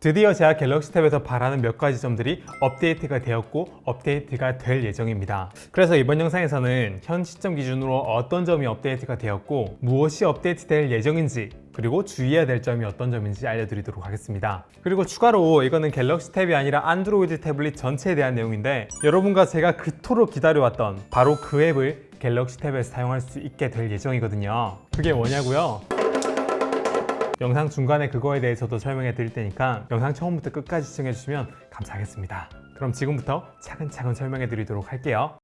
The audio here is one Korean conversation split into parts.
드디어 제가 갤럭시 탭에서 바라는 몇 가지 점들이 업데이트가 되었고 업데이트가 될 예정입니다. 그래서 이번 영상에서는 현 시점 기준으로 어떤 점이 업데이트가 되었고 무엇이 업데이트 될 예정인지 그리고 주의해야 될 점이 어떤 점인지 알려드리도록 하겠습니다. 그리고 추가로 이거는 갤럭시 탭이 아니라 안드로이드 태블릿 전체에 대한 내용인데 여러분과 제가 그토록 기다려왔던 바로 그 앱을 갤럭시 탭에서 사용할 수 있게 될 예정이거든요. 그게 뭐냐고요? 영상 중간에 그거에 대해서도 설명해 드릴 테니까 영상 처음부터 끝까지 시청해 주시면 감사하겠습니다. 그럼 지금부터 차근차근 설명해 드리도록 할게요.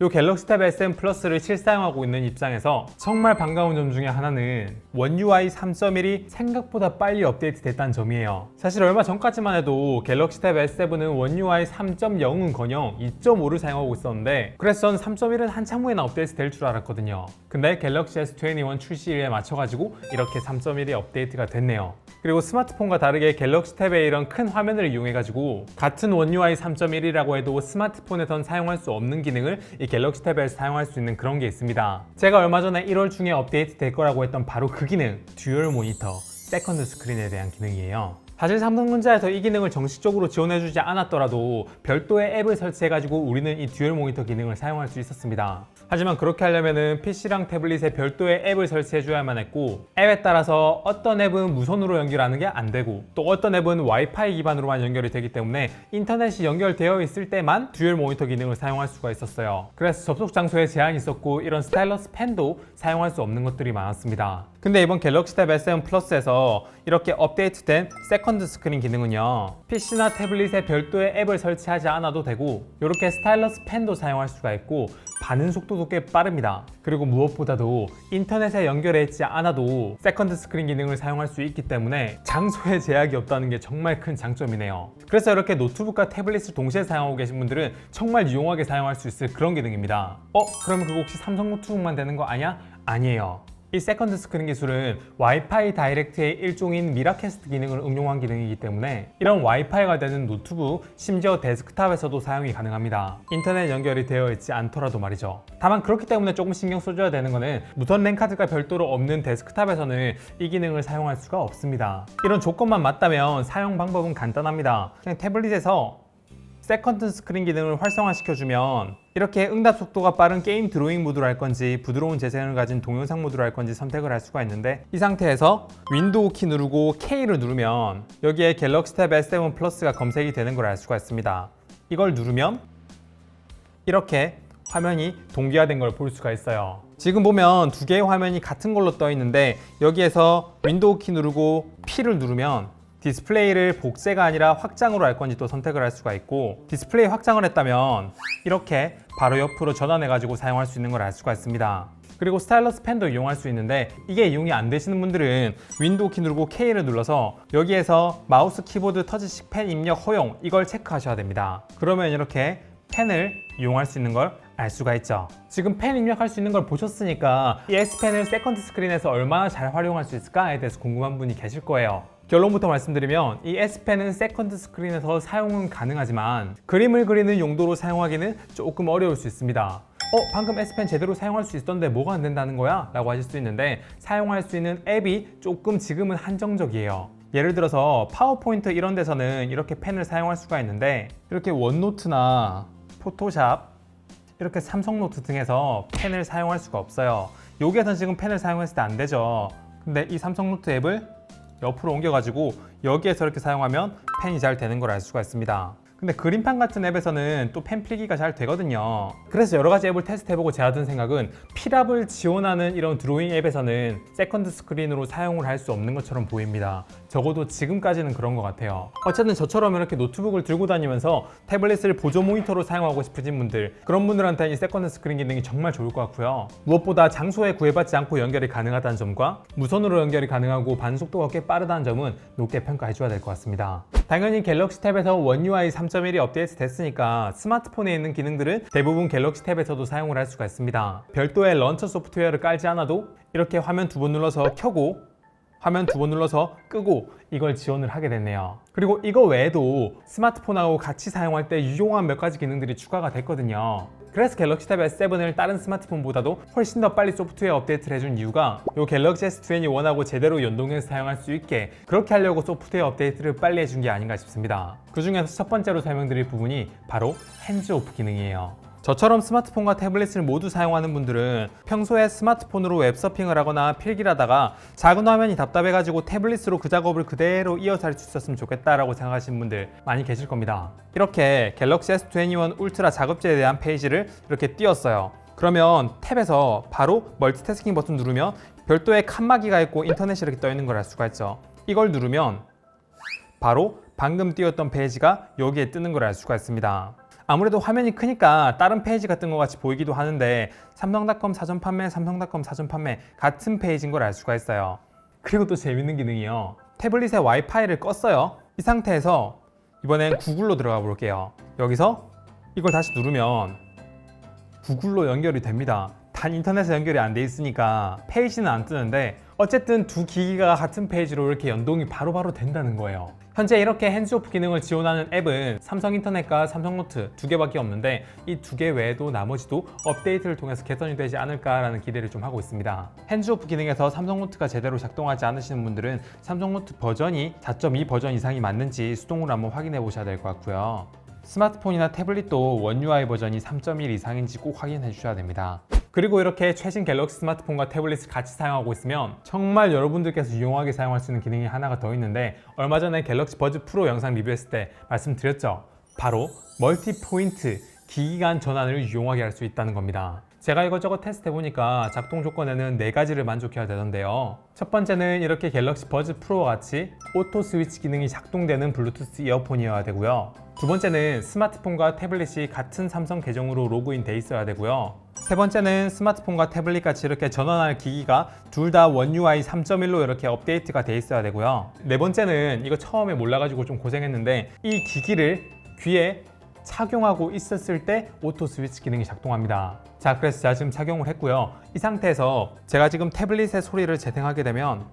요 갤럭시 탭 SM 플러스를 실사용하고 있는 입장에서 정말 반가운 점 중에 하나는 원 UI 3.1이 생각보다 빨리 업데이트 됐다는 점이에요. 사실 얼마 전까지만 해도 갤럭시 탭 S7은 원 UI 3.0은커녕 2.5를 사용하고 있었는데 그래서 전 3.1은 한참 후에나 업데이트 될 줄 알았거든요. 근데 갤럭시 S21 출시일에 맞춰가지고 이렇게 3.1이 업데이트가 됐네요. 그리고 스마트폰과 다르게 갤럭시 탭의 이런 큰 화면을 이용해가지고 같은 원 UI 3.1이라고 해도 스마트폰에선 사용할 수 없는 기능을 이 갤럭시 탭에서 사용할 수 있는 그런 게 있습니다. 제가 얼마 전에 1월 중에 업데이트 될 거라고 했던 바로 그 기능, 듀얼 모니터, 세컨드 스크린에 대한 기능이에요. 사실 삼성전자에서 이 기능을 정식적으로 지원해주지 않았더라도 별도의 앱을 설치해가지고 우리는 이 듀얼 모니터 기능을 사용할 수 있었습니다. 하지만 그렇게 하려면은 PC랑 태블릿에 별도의 앱을 설치해줘야만 했고 앱에 따라서 어떤 앱은 무선으로 연결하는 게 안 되고 또 어떤 앱은 와이파이 기반으로만 연결이 되기 때문에 인터넷이 연결되어 있을 때만 듀얼 모니터 기능을 사용할 수가 있었어요. 그래서 접속 장소에 제한이 있었고 이런 스타일러스 펜도 사용할 수 없는 것들이 많았습니다. 근데 이번 갤럭시 탭 S7 플러스에서 이렇게 업데이트된 세컨드 스크린 기능은요 PC나 태블릿에 별도의 앱을 설치하지 않아도 되고 이렇게 스타일러스 펜도 사용할 수가 있고 반응 속도도 꽤 빠릅니다 그리고 무엇보다도 인터넷에 연결해 있지 않아도 세컨드 스크린 기능을 사용할 수 있기 때문에 장소에 제약이 없다는 게 정말 큰 장점이네요 그래서 이렇게 노트북과 태블릿을 동시에 사용하고 계신 분들은 정말 유용하게 사용할 수 있을 그런 기능입니다 어? 그러면 그거 혹시 삼성 노트북만 되는 거 아니야? 아니에요 이 세컨드 스크린 기술은 와이파이 다이렉트의 일종인 미라캐스트 기능을 응용한 기능이기 때문에 이런 와이파이가 되는 노트북, 심지어 데스크탑에서도 사용이 가능합니다. 인터넷 연결이 되어 있지 않더라도 말이죠. 다만 그렇기 때문에 조금 신경 써줘야 되는 거는 무선 랜 카드가 별도로 없는 데스크탑에서는 이 기능을 사용할 수가 없습니다. 이런 조건만 맞다면 사용 방법은 간단합니다. 그냥 태블릿에서 세컨드 스크린 기능을 활성화시켜주면 이렇게 응답 속도가 빠른 게임 드로잉 모드로 할 건지 부드러운 재생을 가진 동영상 모드로 할 건지 선택을 할 수가 있는데 이 상태에서 윈도우 키 누르고 K를 누르면 여기에 갤럭시 탭 S7 플러스가 검색이 되는 걸 알 수가 있습니다. 이걸 누르면 이렇게 화면이 동기화된 걸 볼 수가 있어요. 지금 보면 두 개의 화면이 같은 걸로 떠 있는데 여기에서 윈도우 키 누르고 P를 누르면 디스플레이를 복제가 아니라 확장으로 할 건지 또 선택을 할 수가 있고 디스플레이 확장을 했다면 이렇게 바로 옆으로 전환해 가지고 사용할 수 있는 걸 알 수가 있습니다. 그리고 스타일러스 펜도 이용할 수 있는데 이게 이용이 안 되시는 분들은 윈도우 키 누르고 K를 눌러서 여기에서 마우스 키보드 터치식 펜 입력 허용 이걸 체크하셔야 됩니다. 그러면 이렇게 펜을 이용할 수 있는 걸 알 수가 있죠. 지금 펜 입력할 수 있는 걸 보셨으니까 이 S펜을 세컨드 스크린에서 얼마나 잘 활용할 수 있을까에 대해서 궁금한 분이 계실 거예요. 결론부터 말씀드리면 이 S펜은 세컨드 스크린에서 사용은 가능하지만 그림을 그리는 용도로 사용하기는 조금 어려울 수 있습니다. 어, 방금 S펜 제대로 사용할 수 있었는데 뭐가 안 된다는 거야? 라고 하실 수 있는데 사용할 수 있는 앱이 조금 지금은 한정적이에요. 예를 들어서 파워포인트 이런 데서는 이렇게 펜을 사용할 수가 있는데 이렇게 원노트나 포토샵 이렇게 삼성노트 등에서 펜을 사용할 수가 없어요. 여기에서 지금 펜을 사용했을 때 안 되죠. 근데 이 삼성노트 앱을 옆으로 옮겨가지고 여기에서 이렇게 사용하면 펜이 잘 되는 걸 알 수가 있습니다. 근데 그림판 같은 앱에서는 또 펜 필기가 잘 되거든요. 그래서 여러 가지 앱을 테스트해보고 제가 든 생각은 필압을 지원하는 이런 드로잉 앱에서는 세컨드 스크린으로 사용을 할 수 없는 것처럼 보입니다. 적어도 지금까지는 그런 것 같아요. 어쨌든 저처럼 이렇게 노트북을 들고 다니면서 태블릿을 보조 모니터로 사용하고 싶으신 분들 그런 분들한테는 이 세컨드 스크린 기능이 정말 좋을 것 같고요. 무엇보다 장소에 구애받지 않고 연결이 가능하다는 점과 무선으로 연결이 가능하고 반속도가 꽤 빠르다는 점은 높게 평가해줘야 될 것 같습니다. 당연히 갤럭시 탭에서 원 UI 3.1이 업데이트 됐으니까 스마트폰에 있는 기능들은 대부분 갤럭시 탭에서도 사용을 할 수가 있습니다. 별도의 런처 소프트웨어를 깔지 않아도 이렇게 화면 두 번 눌러서 켜고 화면 두 번 눌러서 끄고 이걸 지원을 하게 됐네요. 그리고 이거 외에도 스마트폰하고 같이 사용할 때 유용한 몇 가지 기능들이 추가가 됐거든요. 그래서 갤럭시 탭 S7을 다른 스마트폰보다도 훨씬 더 빨리 소프트웨어 업데이트를 해준 이유가 요 갤럭시 S21하고 제대로 연동해서 사용할 수 있게 그렇게 하려고 소프트웨어 업데이트를 빨리 해준 게 아닌가 싶습니다. 그 중에서 첫 번째로 설명드릴 부분이 바로 핸즈 오프 기능이에요. 저처럼 스마트폰과 태블릿을 모두 사용하는 분들은 평소에 스마트폰으로 웹서핑을 하거나 필기를 하다가 작은 화면이 답답해가지고 태블릿으로 그 작업을 그대로 이어서 할 수 있었으면 좋겠다라고 생각하시는 분들 많이 계실 겁니다. 이렇게 갤럭시 S21 울트라 작업제에 대한 페이지를 이렇게 띄웠어요. 그러면 탭에서 바로 멀티태스킹 버튼 누르면 별도의 칸막이가 있고 인터넷이 이렇게 떠 있는 걸 알 수가 있죠. 이걸 누르면 바로 방금 띄웠던 페이지가 여기에 뜨는 걸 알 수가 있습니다. 아무래도 화면이 크니까 다른 페이지가 뜬것 같이 보이기도 하는데 삼성닷컴 사전 판매, 삼성닷컴 사전 판매 같은 페이지인 걸 알 수가 있어요. 그리고 또 재밌는 기능이요. 태블릿에 와이파이를 껐어요. 이 상태에서 이번엔 구글로 들어가 볼게요. 여기서 이걸 다시 누르면 구글로 연결이 됩니다. 단 인터넷에 연결이 안 돼 있으니까 페이지는 안 뜨는데 어쨌든 두 기기가 같은 페이지로 이렇게 연동이 바로 바로 된다는 거예요. 현재 이렇게 핸즈오프 기능을 지원하는 앱은 삼성 인터넷과 삼성 노트 두 개밖에 없는데 이 두 개 외에도 나머지도 업데이트를 통해서 개선이 되지 않을까라는 기대를 좀 하고 있습니다. 핸즈오프 기능에서 삼성 노트가 제대로 작동하지 않으시는 분들은 삼성 노트 버전이 4.2 버전 이상이 맞는지 수동으로 한번 확인해 보셔야 될 것 같고요. 스마트폰이나 태블릿도 원 UI 버전이 3.1 이상인지 꼭 확인해 주셔야 됩니다. 그리고 이렇게 최신 갤럭시 스마트폰과 태블릿을 같이 사용하고 있으면 정말 여러분들께서 유용하게 사용할 수 있는 기능이 하나가 더 있는데 얼마 전에 갤럭시 버즈 프로 영상 리뷰했을 때 말씀드렸죠. 바로 멀티 포인트 기기 간 전환을 유용하게 할 수 있다는 겁니다. 제가 이것저것 테스트 해보니까 작동 조건에는 네 가지를 만족해야 되던데요. 첫 번째는 이렇게 갤럭시 버즈 프로와 같이 오토 스위치 기능이 작동되는 블루투스 이어폰이어야 되고요. 두 번째는 스마트폰과 태블릿이 같은 삼성 계정으로 로그인 돼 있어야 되고요. 세 번째는 스마트폰과 태블릿 같이 이렇게 전원할 기기가 둘 다 원 UI 3.1로 이렇게 업데이트가 돼 있어야 되고요. 네 번째는 이거 처음에 몰라가지고 좀 고생했는데 이 기기를 귀에 착용하고 있었을 때 오토 스위치 기능이 작동합니다. 자, 그래서 제가 지금 착용을 했고요. 이 상태에서 제가 지금 태블릿의 소리를 재생하게 되면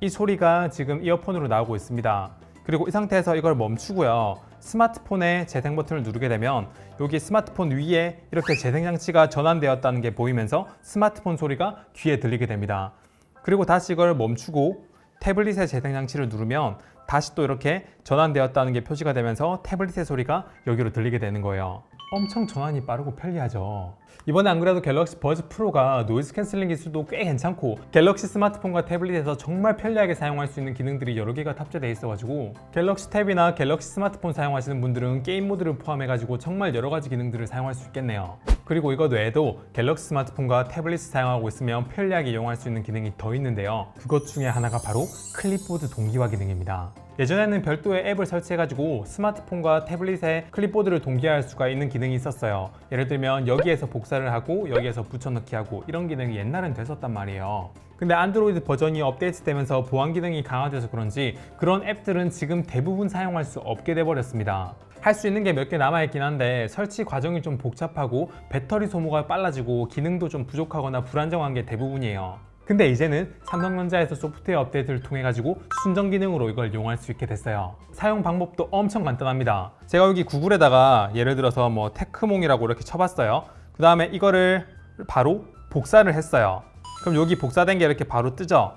이 소리가 지금 이어폰으로 나오고 있습니다. 그리고 이 상태에서 이걸 멈추고요. 스마트폰의 재생 버튼을 누르게 되면 여기 스마트폰 위에 이렇게 재생 장치가 전환되었다는 게 보이면서 스마트폰 소리가 귀에 들리게 됩니다. 그리고 다시 이걸 멈추고 태블릿의 재생 장치를 누르면 다시 또 이렇게 전환되었다는 게 표시가 되면서 태블릿의 소리가 여기로 들리게 되는 거예요. 엄청 전환이 빠르고 편리하죠. 이번에 안 그래도 갤럭시 버즈 프로가 노이즈 캔슬링 기술도 꽤 괜찮고 갤럭시 스마트폰과 태블릿에서 정말 편리하게 사용할 수 있는 기능들이 여러 개가 탑재되어 있어가지고 갤럭시 탭이나 갤럭시 스마트폰 사용하시는 분들은 게임 모드를 포함해가지고 정말 여러 가지 기능들을 사용할 수 있겠네요. 그리고 이것 외에도 갤럭시 스마트폰과 태블릿을 사용하고 있으면 편리하게 이용할 수 있는 기능이 더 있는데요. 그것 중에 하나가 바로 클립보드 동기화 기능입니다. 예전에는 별도의 앱을 설치해가지고 스마트폰과 태블릿에 클립보드를 동기화할 수가 있는 기능이 있었어요. 예를 들면 여기에서 복사를 하고 여기에서 붙여넣기 하고 이런 기능이 옛날엔 됐었단 말이에요. 근데 안드로이드 버전이 업데이트되면서 보안 기능이 강화돼서 그런지 그런 앱들은 지금 대부분 사용할 수 없게 돼버렸습니다. 할 수 있는 게 몇 개 남아있긴 한데 설치 과정이 좀 복잡하고 배터리 소모가 빨라지고 기능도 좀 부족하거나 불안정한 게 대부분이에요. 근데 이제는 삼성전자에서 소프트웨어 업데이트를 통해 가지고 순정 기능으로 이걸 이용할 수 있게 됐어요. 사용 방법도 엄청 간단합니다. 제가 여기 구글에다가 예를 들어서 뭐 테크몽이라고 이렇게 쳐봤어요. 그 다음에 이거를 바로 복사를 했어요. 그럼 여기 복사된 게 이렇게 바로 뜨죠.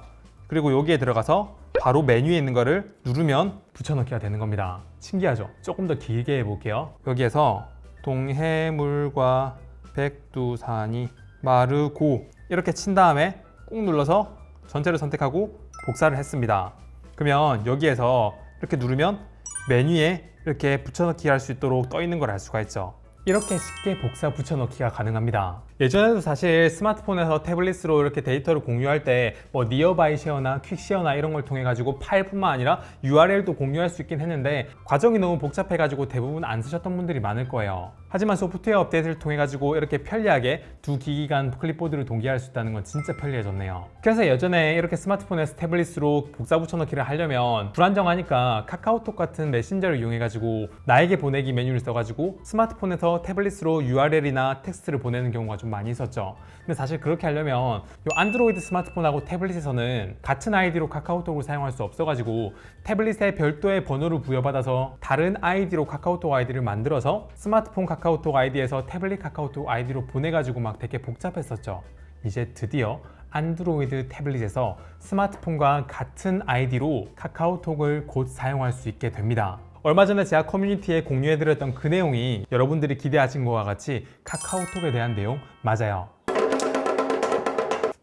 그리고 여기에 들어가서 바로 메뉴에 있는 거를 누르면 붙여넣기가 되는 겁니다. 신기하죠? 조금 더 길게 해볼게요. 여기에서 동해물과 백두산이 마르고 이렇게 친 다음에 꾹 눌러서 전체를 선택하고 복사를 했습니다. 그러면 여기에서 이렇게 누르면 메뉴에 이렇게 붙여넣기 할 수 있도록 떠 있는 걸 알 수가 있죠. 이렇게 쉽게 복사 붙여넣기가 가능합니다. 예전에도 사실 스마트폰에서 태블릿으로 이렇게 데이터를 공유할 때 뭐 니어바이 쉐어나 퀵 쉐어나 이런 걸 통해 가지고 파일뿐만 아니라 URL도 공유할 수 있긴 했는데 과정이 너무 복잡해 가지고 대부분 안 쓰셨던 분들이 많을 거예요. 하지만 소프트웨어 업데이트를 통해 가지고 이렇게 편리하게 두 기기 간 클립보드를 동기화할 수 있다는 건 진짜 편리해졌네요. 그래서 예전에 이렇게 스마트폰에서 태블릿으로 복사 붙여넣기를 하려면 불안정하니까 카카오톡 같은 메신저를 이용해 가지고 나에게 보내기 메뉴를 써 가지고 스마트폰에서 태블릿으로 URL이나 텍스트를 보내는 경우가 좀좀 많이 있었죠. 근데 사실 그렇게 하려면 요 안드로이드 스마트폰하고 태블릿에서는 같은 아이디로 카카오톡을 사용할 수 없어가지고 태블릿에 별도의 번호를 부여받아서 다른 아이디로 카카오톡 아이디를 만들어서 스마트폰 카카오톡 아이디에서 태블릿 카카오톡 아이디로 보내가지고 막 되게 복잡했었죠. 이제 드디어 안드로이드 태블릿에서 스마트폰과 같은 아이디로 카카오톡을 곧 사용할 수 있게 됩니다. 얼마 전에 제가 커뮤니티에 공유해드렸던 그 내용이 여러분들이 기대하신 것과 같이 카카오톡에 대한 내용 맞아요.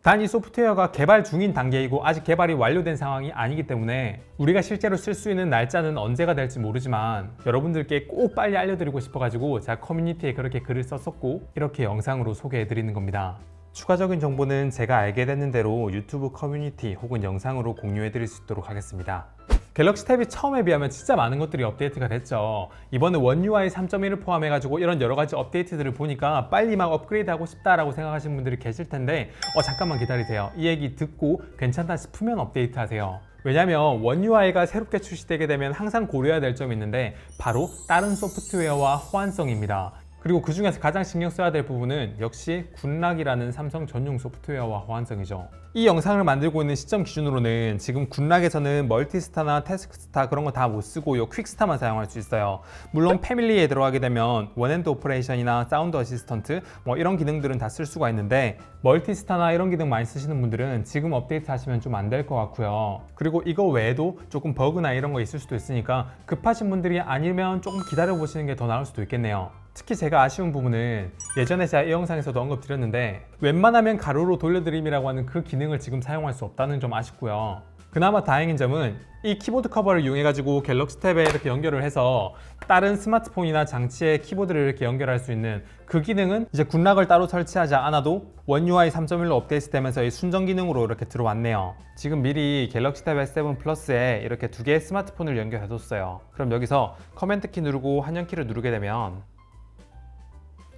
단 이 소프트웨어가 개발 중인 단계이고 아직 개발이 완료된 상황이 아니기 때문에 우리가 실제로 쓸 수 있는 날짜는 언제가 될지 모르지만 여러분들께 꼭 빨리 알려드리고 싶어가지고 제가 커뮤니티에 그렇게 글을 썼었고 이렇게 영상으로 소개해드리는 겁니다. 추가적인 정보는 제가 알게 됐는 대로 유튜브 커뮤니티 혹은 영상으로 공유해드릴 수 있도록 하겠습니다. 갤럭시 탭이 처음에 비하면 진짜 많은 것들이 업데이트가 됐죠. 이번에 원 UI 3.1을 포함해가지고 이런 여러 가지 업데이트들을 보니까 빨리 막 업그레이드 하고 싶다라고 생각하시는 분들이 계실 텐데, 어, 잠깐만 기다리세요. 이 얘기 듣고 괜찮다 싶으면 업데이트 하세요. 왜냐면 원 UI가 새롭게 출시되게 되면 항상 고려해야 될 점이 있는데, 바로 다른 소프트웨어와 호환성입니다. 그리고 그 중에서 가장 신경 써야 될 부분은 역시 굿락이라는 삼성 전용 소프트웨어와 호환성이죠. 이 영상을 만들고 있는 시점 기준으로는 지금 굿락에서는 멀티스타나 태스크스타 그런 거 다 못 쓰고 요 퀵스타만 사용할 수 있어요. 물론 패밀리에 들어가게 되면 원핸드 오퍼레이션이나 사운드 어시스턴트 뭐 이런 기능들은 다 쓸 수가 있는데 멀티스타나 이런 기능 많이 쓰시는 분들은 지금 업데이트 하시면 좀 안 될 것 같고요. 그리고 이거 외에도 조금 버그나 이런 거 있을 수도 있으니까 급하신 분들이 아니면 조금 기다려 보시는 게 더 나을 수도 있겠네요. 특히 제가 아쉬운 부분은 예전에 제가 이 영상에서도 언급드렸는데 웬만하면 가로로 돌려드림이라고 하는 그 기능을 지금 사용할 수 없다는 점 아쉽고요. 그나마 다행인 점은 이 키보드 커버를 이용해 가지고 갤럭시 탭에 이렇게 연결을 해서 다른 스마트폰이나 장치에 키보드를 이렇게 연결할 수 있는 그 기능은 이제 굿락을 따로 설치하지 않아도 원 UI 3.1로 업데이트 되면서 이 순정 기능으로 이렇게 들어왔네요. 지금 미리 갤럭시 탭 S7 플러스에 이렇게 두 개의 스마트폰을 연결해 뒀어요. 그럼 여기서 커맨드 키 누르고 한영 키를 누르게 되면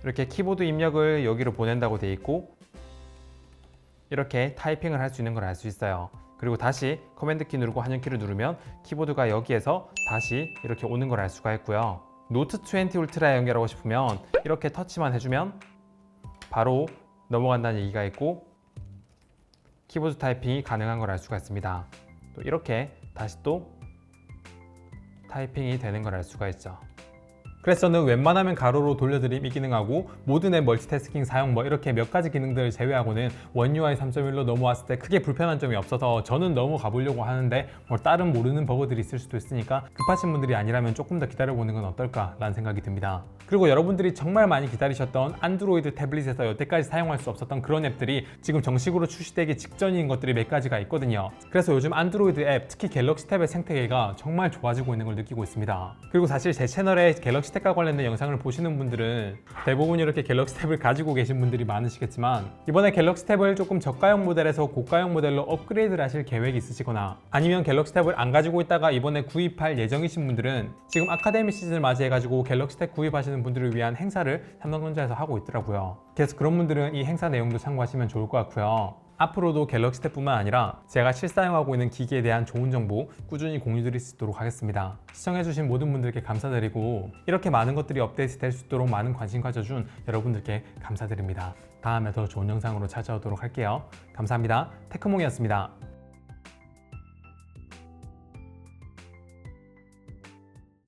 이렇게 키보드 입력을 여기로 보낸다고 돼 있고 이렇게 타이핑을 할 수 있는 걸 알 수 있어요. 그리고 다시 커맨드 키 누르고 한영키를 누르면 키보드가 여기에서 다시 이렇게 오는 걸 알 수가 있고요. 노트 20 울트라에 연결하고 싶으면 이렇게 터치만 해주면 바로 넘어간다는 얘기가 있고 키보드 타이핑이 가능한 걸 알 수가 있습니다. 또 이렇게 다시 또 타이핑이 되는 걸 알 수가 있죠. 그래서 저는 웬만하면 가로로 돌려드림 이 기능하고 모든 앱 멀티태스킹 사용 뭐 이렇게 몇 가지 기능들을 제외하고는 원 UI 3.1로 넘어왔을 때 크게 불편한 점이 없어서 저는 넘어가 보려고 하는데 뭐 다른 모르는 버그들이 있을 수도 있으니까 급하신 분들이 아니라면 조금 더 기다려보는 건 어떨까 라는 생각이 듭니다. 그리고 여러분들이 정말 많이 기다리셨던 안드로이드 태블릿에서 여태까지 사용할 수 없었던 그런 앱들이 지금 정식으로 출시되기 직전인 것들이 몇 가지가 있거든요. 그래서 요즘 안드로이드 앱, 특히 갤럭시 탭의 생태계가 정말 좋아지고 있는 걸 느끼고 있습니다. 그리고 사실 제 채널에 갤럭시 탭과 관련된 영상을 보시는 분들은 대부분 이렇게 갤럭시 탭을 가지고 계신 분들이 많으시겠지만 이번에 갤럭시 탭을 조금 저가형 모델에서 고가형 모델로 업그레이드를 하실 계획이 있으시거나 아니면 갤럭시 탭을 안 가지고 있다가 이번에 구입할 예정이신 분들은 지금 아카데미 시즌을 맞이해가지고 갤럭시 탭 구입하시는 분들을 위한 행사를 삼성전자에서 하고 있더라고요. 그래서 그런 분들은 이 행사 내용도 참고하시면 좋을 것 같고요. 앞으로도 갤럭시 탭뿐만 아니라 제가 실사용하고 있는 기기에 대한 좋은 정보 꾸준히 공유드릴 수 있도록 하겠습니다. 시청해주신 모든 분들께 감사드리고 이렇게 많은 것들이 업데이트 될 수 있도록 많은 관심 가져준 여러분들께 감사드립니다. 다음에 더 좋은 영상으로 찾아오도록 할게요. 감사합니다. 테크몽이었습니다.